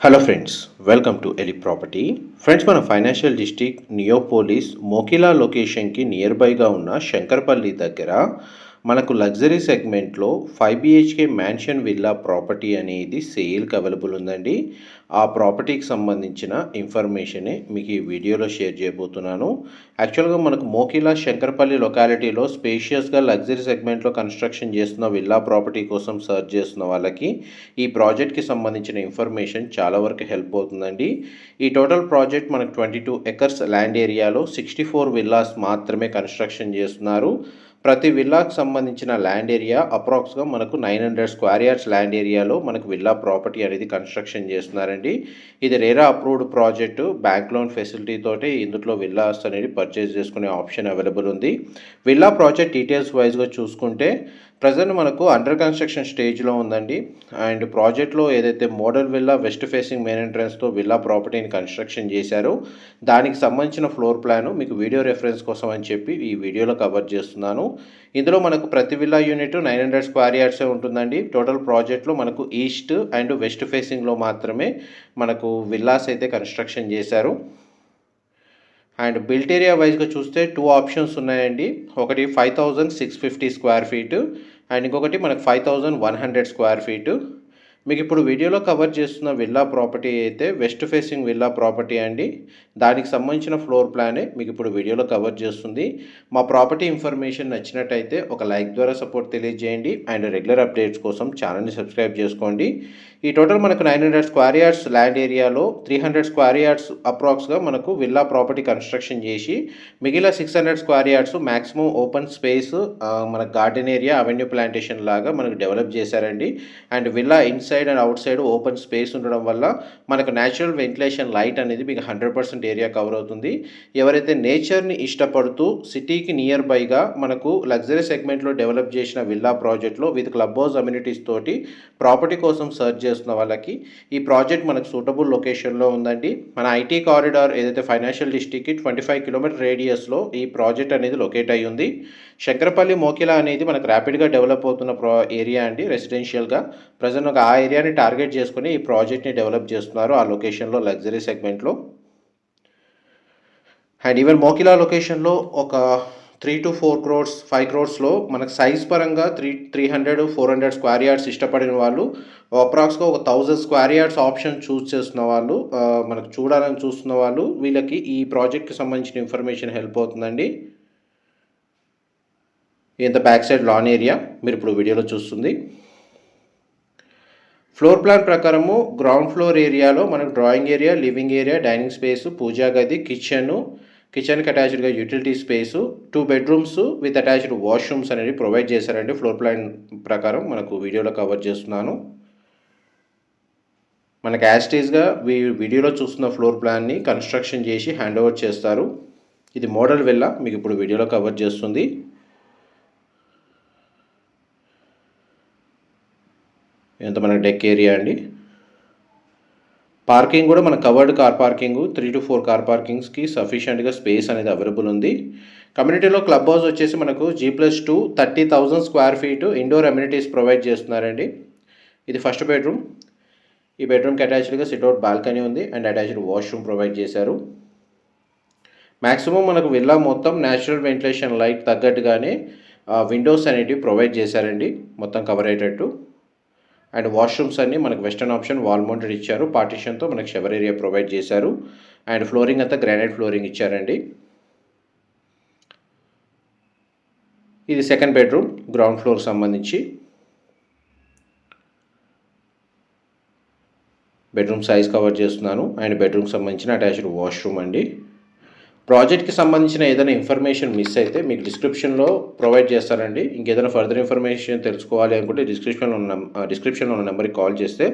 Hello friends welcome to Eli property friends మన financial district Neopolis Mokila లొకేషన్కి near బైగా ఉన్న శంకర్పల్లి దగ్గర మనకు లగ్జరీ సెగ్మెంట్లో five BHK mansion villa property అనేది సేల్కి అవైలబుల్ ఉందండి. ఆ ప్రాపర్టీకి సంబంధించిన ఇన్ఫర్మేషనే మీకు ఈ వీడియోలో షేర్ చేయబోతున్నాను. యాక్చువల్గా మనకు మోకిలా శంకర్పల్లి లొకాలిటీలో స్పేషియస్గా లగ్జరీ సెగ్మెంట్లో కన్స్ట్రక్షన్ చేస్తున్న విల్లా ప్రాపర్టీ కోసం సర్చ్ చేస్తున్న వాళ్ళకి ఈ ప్రాజెక్ట్కి సంబంధించిన ఇన్ఫర్మేషన్ చాలా వరకు హెల్ప్ అవుతుందండి. ఈ టోటల్ ప్రాజెక్ట్ మనకు ట్వంటీ టూ ఎకర్స్ ల్యాండ్ ఏరియాలో సిక్స్టీ ఫోర్ విల్లాస్ మాత్రమే కన్స్ట్రక్షన్ చేస్తున్నారు. ప్రతి విల్లాకు సంబంధించిన ల్యాండ్ ఏరియా అప్రాక్స్గా మనకు nine hundred square yards land ఏరియాలో మనకు విల్లా ప్రాపర్టీ అనేది కన్స్ట్రక్షన్ చేస్తున్నారండి. ఇది RERA approved project. Bank loan facility తోటి ఇందులో విల్లాస్ అనేది పర్చేస్ చేసుకునే ఆప్షన్ అవైలబుల్ ఉంది. విల్లా ప్రాజెక్ట్ డీటెయిల్స్ వైజ్గా చూసుకుంటే ప్రజెంట్ మనకు అండర్ కన్స్ట్రక్షన్ స్టేజ్లో ఉందండి. అండ్ ప్రాజెక్ట్లో ఏదైతే model villa west facing main ఎంట్రన్స్తో villa ప్రాపర్టీని కన్స్ట్రక్షన్ చేశారో దానికి సంబంధించిన ఫ్లోర్ ప్లాను మీకు వీడియో రెఫరెన్స్ కోసం అని చెప్పి ఈ వీడియోలో కవర్ చేస్తున్నాను. ఇందులో మనకు ప్రతి villa unit nine hundred square యార్డ్సే ఉంటుందండి. టోటల్ ప్రాజెక్ట్లో మనకు ఈస్ట్ అండ్ వెస్ట్ ఫేసింగ్లో మాత్రమే మనకు విల్లాస్ అయితే కన్స్ట్రక్షన్ చేశారు. అండ్ బిల్ట్ ఏరియా వైజ్గా చూస్తే టూ ఆప్షన్స్ ఉన్నాయండి. ఒకటి five thousand six fifty square feet and ఇంకొకటి మనకు five thousand one hundred square feet. మీకు ఇప్పుడు వీడియోలో కవర్ చేస్తున్న విల్లా ప్రాపర్టీ అయితే వెస్ట్ ఫేసింగ్ విల్లా ప్రాపర్టీ అండి. దానికి సంబంధించిన ఫ్లోర్ ప్లానే మీకు ఇప్పుడు వీడియోలో కవర్ చేస్తుంది. మా ప్రాపర్టీ ఇన్ఫర్మేషన్ నచ్చినట్టయితే ఒక లైక్ ద్వారా సపోర్ట్ తెలియజేయండి. అండ్ రెగ్యులర్ అప్డేట్స్ కోసం ఛానల్ని సబ్స్క్రైబ్ చేసుకోండి. ఈ టోటల్ మనకు nine hundred square yards land ఏరియాలో త్రీ హండ్రెడ్ స్క్వేర్ యార్డ్స్ అప్రాక్స్గా మనకు విల్లా ప్రాపర్టీ కన్స్ట్రక్షన్ చేసి మిగిలిన six hundred square yards maximum open space మన గార్డెన్ ఏరియా అవెన్యూ ప్లాంటేషన్ లాగా మనకు డెవలప్ చేశారండి. And villa inside and outside open space ఉండడం వల్ల మనకు న్యాచురల్ వెంటిలేషన్ లైట్ అనేది మీకు హండ్రెడ్ పర్సెంట్ ఏరియా కవర్ అవుతుంది. ఎవరైతే నేచర్ని ఇష్టపడుతూ సిటీకి నియర్ బైగా మనకు లగ్జరీ సెగ్మెంట్లో డెవలప్ చేసిన విల్లా ప్రాజెక్ట్లో విత్ క్లబ్ హౌస్ అమ్యూనిటీస్ తోటి ప్రాపర్టీ కోసం సర్చ్ చేస్తున్న వాళ్ళకి ఈ ప్రాజెక్ట్ మనకు సూటబుల్ లొకేషన్లో ఉందండి. మన ఐటీ కారిడార్ ఏదైతే ఫైనాన్షియల్ డిస్ట్రిక్ట్కి ట్వంటీ ఫైవ్ కిలోమీటర్ రేడియస్లో ఈ ప్రాజెక్ట్ అనేది లొకేట్ అయి ఉంది. శంకరపల్లి మోకిలా అనేది మనకు ర్యాపిడ్గా డెవలప్ అవుతున్న ప్రా ఏరియా అండి రెసిడెన్షియల్గా. ప్రజెంట్ ఒక ఆ ఏరియాని టార్గెట్ చేసుకుని ఈ ప్రాజెక్ట్ని డెవలప్ చేస్తున్నారు ఆ లొకేషన్లో లగ్జరీ సెగ్మెంట్లో. అండ్ ఈవెన్ మోకిలా లొకేషన్లో ఒక three to four crores five క్రోర్స్లో మనకు సైజ్ పరంగా three three hundred four hundred square yards ఇష్టపడిన వాళ్ళు అప్రాక్స్గా ఒక thousand square yards option choose చేస్తున్న వాళ్ళు మనకు చూడాలని చూస్తున్న వాళ్ళు వీళ్ళకి ఈ ప్రాజెక్ట్కి సంబంధించిన ఇన్ఫర్మేషన్ హెల్ప్ అవుతుందండి. ఇంత బ్యాక్ సైడ్ లాన్ ఏరియా మీరు ఇప్పుడు వీడియోలో చూస్తుంది. ఫ్లోర్ ప్లాన్ ప్రకారము గ్రౌండ్ ఫ్లోర్ ఏరియాలో మనకు drawing area living area dining space పూజా గది కిచెను కిచెన్కి అటాచ్డ్గా utility space two bedrooms with attached washrooms అనేవి ప్రొవైడ్ చేశారండి. ఫ్లోర్ ప్లాన్ ప్రకారం మనకు వీడియోలో కవర్ చేస్తున్నాను. మనకు వీ వీడియోలో చూస్తున్న ఫ్లోర్ ప్లాన్ని కన్స్ట్రక్షన్ చేసి హ్యాండ్ ఓవర్ చేస్తారు. ఇది మోడల్ విల్లా మీకు ఇప్పుడు వీడియోలో కవర్ చేస్తుంది. ఎంత మనకి డెక్ ఏరియా అండి. పార్కింగ్ కూడా మన covered car parking three two four car పార్కింగ్స్కి సఫిషియెంట్గా స్పేస్ అనేది అవైలబుల్ ఉంది. కమ్యూనిటీలో క్లబ్ హౌస్ వచ్చేసి మనకు G plus two thirty thousand square feet indoor amenities provide చేస్తున్నారండి. ఇది ఫస్ట్ బెడ్రూమ్ ఈ బెడ్రూమ్కి అటాచ్డ్గా సిట్అవుట్ బాల్కనీ ఉంది అండ్ అటాచ్డ్ వాష్రూమ్ ప్రొవైడ్ చేశారు. మ్యాక్సిమం మనకు విల్లా మొత్తం న్యాచురల్ వెంటిలేషన్ లైట్ తగ్గట్టుగానే విండోస్ అనేటివి ప్రొవైడ్ చేశారండి. మొత్తం కవర్ అయ్యేటట్టు. అండ్ వాష్రూమ్స్ అన్ని మనకు వెస్టర్న్ ఆప్షన్ వాల్ మౌంటెడ్ ఇచ్చారు. పార్టీషన్తో మనకు షవర్ ఏరియా ప్రొవైడ్ చేశారు. అండ్ ఫ్లోరింగ్ అంతా గ్రానైట్ ఫ్లోరింగ్ ఇచ్చారండి. ఇది సెకండ్ బెడ్రూమ్ గ్రౌండ్ ఫ్లోర్ సంబంధించి. బెడ్రూమ్ సైజ్ కవర్ చేస్తున్నాను. అండ్ బెడ్రూమ్ సంబంధించిన అటాచ్డ్ వాష్రూమ్ అండి. ప్రాజెక్ట్కి సంబంధించిన ఏదైనా ఇన్ఫర్మేషన్ మిస్ అయితే మీకు డిస్క్రిప్షన్లో ప్రొవైడ్ చేస్తారండి ఇంకేదైనా ఫర్దర్ ఇన్ఫర్మేషన్ తెలుసుకోవాలి అనుకుంటే డిస్క్రిప్షన్లో ఉన్న డిస్క్రిప్షన్లో ఉన్న నెంబర్కి కాల్ చేస్తే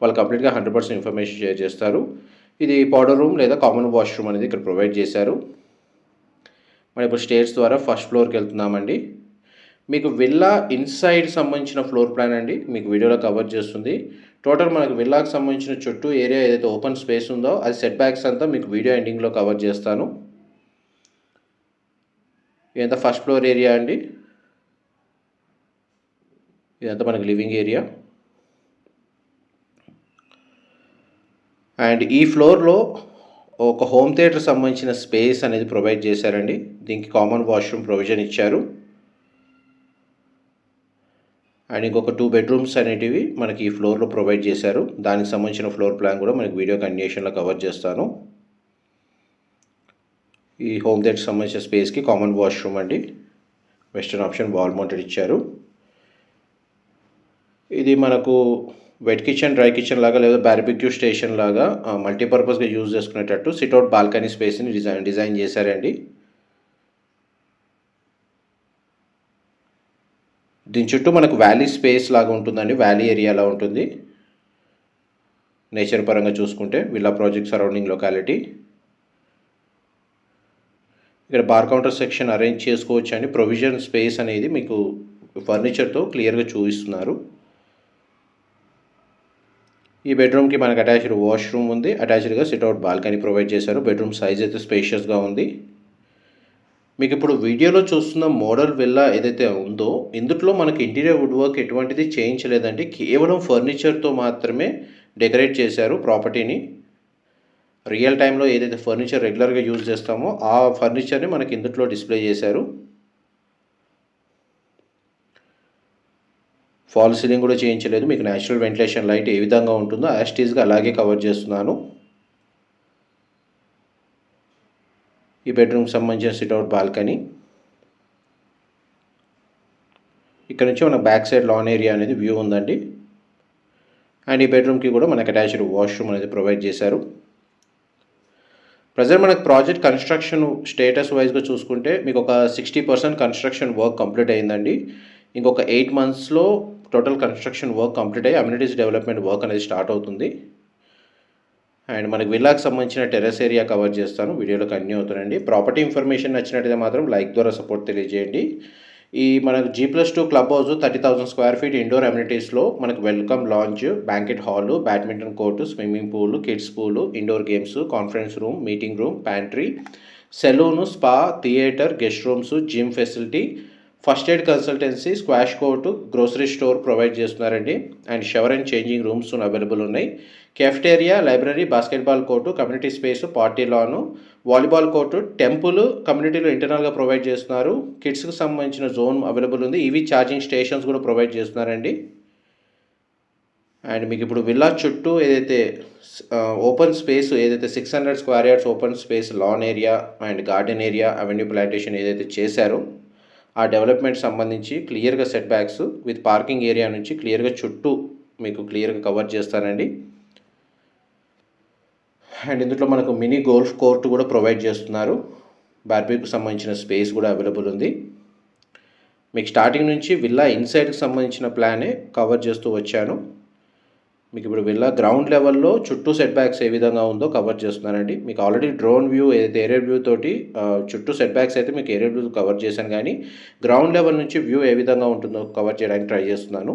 వాళ్ళు కంప్లీట్గా హండ్రెడ్ పర్సెంట్ ఇన్ఫర్మేషన్ షేర్ చేస్తారు. ఇది పౌడర్ రూమ్ లేదా కామన్ వాష్రూమ్ అనేది ఇక్కడ ప్రొవైడ్ చేశారు. మరి ఇప్పుడు స్టేర్స్ ద్వారా ఫస్ట్ ఫ్లోర్కి వెళ్తున్నామండి. మీకు విల్లా ఇన్సైడ్ సంబంధించిన ఫ్లోర్ ప్లాన్ అండి. మీకు వీడియోలో కవర్ చేస్తుంది. టోటల్ మనకు విల్లాకి సంబంధించిన చుట్టూ ఏరియా ఏదైతే ఓపెన్ స్పేస్ ఉందో అది సెట్ బ్యాక్స్ అంతా మీకు వీడియో ఎండింగ్లో కవర్ చేస్తాను. ఇదంతా ఫస్ట్ ఫ్లోర్ ఏరియా అండి. ఇదంతా మనకి లివింగ్ ఏరియా అండ్ ఈ ఫ్లోర్లో ఒక హోమ్ థియేటర్ సంబంధించిన స్పేస్ అనేది ప్రొవైడ్ చేశారండి. దీనికి కామన్ వాష్రూమ్ ప్రొవిజన్ ఇచ్చారు. అండ్ ఇంకొక టూ బెడ్రూమ్స్ అనేటివి మనకి ఈ ఫ్లోర్లో ప్రొవైడ్ చేశారు. దానికి సంబంధించిన ఫ్లోర్ ప్లాన్ కూడా మనకి వీడియో కండిషన్లో కవర్ చేస్తాను. ఈ హోమ్ థియేటర్ సంబంధించిన స్పేస్కి కామన్ వాష్రూమ్ అండి. వెస్టర్న్ ఆప్షన్ వాల్ మౌంటెడ్ ఇచ్చారు. ఇది మనకు వెట్ కిచెన్ డ్రై కిచెన్ లాగా లేదా బార్బిక్యూ స్టేషన్ లాగా మల్టీపర్పస్గా యూజ్ చేసుకునేటట్టు సిట్అవుట్ బాల్కనీ స్పేస్ని డిజైన్ డిజైన్ చేశారండి. దీని చుట్టూ మనకు వ్యాలీ స్పేస్ లాగా ఉంటుందండి. వ్యాలీ ఏరియాలా ఉంటుంది. నేచర్ పరంగా చూసుకుంటే విల్లా ప్రాజెక్ట్ సరౌండింగ్ లొకాలిటీ. ఇక్కడ బార్ కౌంటర్ సెక్షన్ అరేంజ్ చేసుకోవచ్చు అండి. ప్రొవిజన్ స్పేస్ అనేది మీకు ఫర్నిచర్తో క్లియర్గా చూపిస్తున్నారు. ఈ బెడ్రూమ్కి మనకు అటాచ్డ్ వాష్రూమ్ ఉంది. అటాచ్డ్గా సిట్అవుట్ బాల్కనీ ప్రొవైడ్ చేశారు. బెడ్రూమ్ సైజ్ అయితే స్పేషియస్గా ఉంది. మీకు ఇప్పుడు వీడియోలో చూస్తున్న మోడల్ విల్లా ఏదైతే ఉందో ఇందులో మనకి ఇంటీరియర్ వుడ్ వర్క్ ఎటువంటిది చేయించలేదండి. కేవలం ఫర్నిచర్తో మాత్రమే డెకరేట్ చేశారు ప్రాపర్టీని. రియల్ టైంలో ఏదైతే ఫర్నిచర్ రెగ్యులర్గా యూజ్ చేస్తామో ఆ ఫర్నిచర్ని మనకి ఇందులో డిస్ప్లే చేశారు. ఫాల్ సీలింగ్ కూడా చేయించలేదు. మీకు న్యాచురల్ వెంటిలేషన్ లైట్ ఏ విధంగా ఉంటుందో యాస్టీస్గా అలాగే కవర్ చేస్తున్నాను. ఈ బెడ్రూమ్కి సంబంధించిన సిట్అవుట్ బాల్కనీ ఇక్కడ నుంచి మన బ్యాక్ సైడ్ లాన్ ఏరియా అనేది వ్యూ ఉందండి. అండ్ ఈ బెడ్రూమ్కి కూడా మనకు అటాచ్డ్ వాష్రూమ్ అనేది ప్రొవైడ్ చేశారు. ప్రజెంట్ మనకు ప్రాజెక్ట్ కన్స్ట్రక్షన్ స్టేటస్ వైజ్గా చూసుకుంటే మీకు ఒక sixty percent construction work complete అయిందండి. ఇంకొక ఎయిట్ మంత్స్లో టోటల్ కన్స్ట్రక్షన్ వర్క్ కంప్లీట్ అయ్యి అమ్యూనిటీస్ డెవలప్మెంట్ వర్క్ అనేది స్టార్ట్ అవుతుంది. అండ్ మనకి విల్లాకి సంబంధించిన టెరెస్ ఏరియా కవర్ చేస్తాను. వీడియోలో కంటిన్యూ అవుతానండి ప్రాపర్టీ ఇన్ఫర్మేషన్ నచ్చినట్టయితే మాత్రం లైక్ ద్వారా సపోర్ట్ తెలియజేయండి. ఈ మనకు G plus two club house thirty thousand square feet indoor అమ్యూనిటీస్లో మనకు welcome lounge banquet hall badminton court swimming pool kids pool indoor games conference room meeting room pantry salon spa theatre guest rooms gym facility first aid consultancy squash court grocery store provide చేస్తున్నారండి. And shower and changing rooms available ఉన్నాయి. Cafeteria library basketball court community space party lawn volleyball court temple కమ్యూనిటీలో ఇంటర్నల్గా provide చేస్తున్నారు. కిడ్స్కి సంబంధించిన zone available ఉంది. ఇవి charging stations కూడా ప్రొవైడ్ చేస్తున్నారండి. అండ్ మీకు ఇప్పుడు విల్లా చుట్టూ ఏదైతే ఓపెన్ స్పేస్ ఏదైతే six hundred square yards open space lawn area and garden area avenue plantation ఏదైతే చేశారో ఆ డెవలప్మెంట్ సంబంధించి క్లియర్గా set backs with parking area నుంచి క్లియర్గా చుట్టూ మీకు క్లియర్గా కవర్ చేస్తారండి. అండ్ ఇందులో మనకు మినీ గోల్ఫ్ కోర్ట్ కూడా ప్రొవైడ్ చేస్తున్నారు. బార్బీకి సంబంధించిన స్పేస్ కూడా అవైలబుల్ ఉంది. మీకు స్టార్టింగ్ నుంచి విల్లా ఇన్సైడ్కి సంబంధించిన ప్లానే కవర్ చేస్తూ వచ్చాను. మీకు ఇప్పుడు విల్లా గ్రౌండ్ లెవెల్లో చుట్టూ సెట్ బ్యాక్స్ ఏ విధంగా ఉందో కవర్ చేస్తున్నానండి. మీకు ఆల్రెడీ డ్రోన్ వ్యూ ఏదైతే ఏరియర్ వ్యూ తోటి చుట్టూ సెట్ బ్యాక్స్ అయితే మీకు ఏరియర్ వ్యూ కవర్ చేశాను కానీ గ్రౌండ్ లెవెల్ నుంచి వ్యూ ఏ విధంగా ఉంటుందో కవర్ చేయడానికి ట్రై చేస్తున్నాను.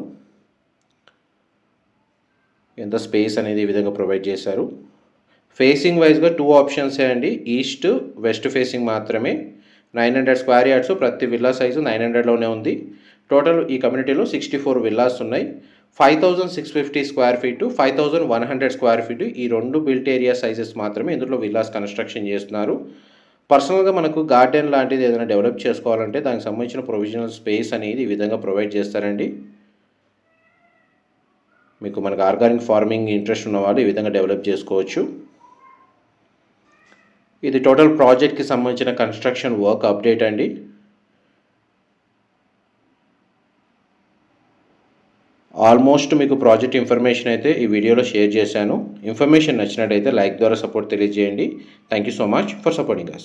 ఎంత స్పేస్ అనేది ఈ విధంగా ప్రొవైడ్ చేశారు. ఫేసింగ్ వైజ్గా టూ ఆప్షన్సే అండి. ఈస్ట్ వెస్ట్ ఫేసింగ్ మాత్రమే. నైన్ హండ్రెడ్ స్క్వేర్ యార్డ్స్ ప్రతి విల్లా సైజు నైన్ హండ్రెడ్లోనే ఉంది. టోటల్ ఈ కమ్యూనిటీలో సిక్స్టీ ఫోర్ విల్లాస్ ఉన్నాయి. Five thousand six fifty square feet five thousand one hundred square feet ఈ రెండు బిల్ట్ ఏరియా సైజెస్ మాత్రమే ఇందులో విల్లాస్ కన్స్ట్రక్షన్ చేస్తున్నారు. పర్సనల్గా మనకు గార్డెన్ లాంటిది ఏదైనా డెవలప్ చేసుకోవాలంటే దానికి సంబంధించిన ప్రొవిజనల్ స్పేస్ అనేది ఈ విధంగా ప్రొవైడ్ చేస్తారండి. మీకు మనకు ఆర్గానిక్ ఫార్మింగ్ ఇంట్రెస్ట్ ఉన్న వాళ్ళు ఈ విధంగా డెవలప్ చేసుకోవచ్చు. ఇది టోటల్ ప్రాజెక్ట్కి సంబంధించిన కన్స్ట్రక్షన్ వర్క్ అప్డేట్ అండి. ఆల్మోస్ట్ మీకు ప్రాజెక్ట్ ఇన్ఫర్మేషన్ అయితే ఈ వీడియోలో షేర్ చేశాను. ఇన్ఫర్మేషన్ నచ్చినట్టయితే లైక్ ద్వారా సపోర్ట్ తెలియజేయండి. Thank you so much for supporting us